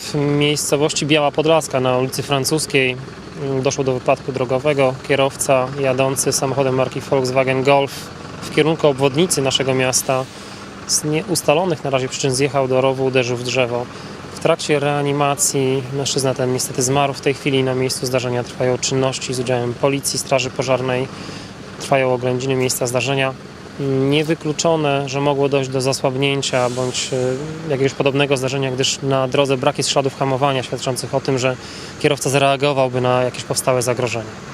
W miejscowości Biała Podlaska na ulicy Francuskiej doszło do wypadku drogowego. Kierowca jadący samochodem marki Volkswagen Golf w kierunku obwodnicy naszego miasta z nieustalonych na razie przyczyn zjechał do rowu, uderzył w drzewo. W trakcie reanimacji mężczyzna ten niestety zmarł. W tej chwili na miejscu zdarzenia trwają czynności z udziałem policji, straży pożarnej. Trwają oględziny miejsca zdarzenia. Niewykluczone, że mogło dojść do zasłabnięcia bądź e, jakiegoś podobnego zdarzenia, gdyż na drodze brak jest śladów hamowania świadczących o tym, że kierowca zareagowałby na jakieś powstałe zagrożenie.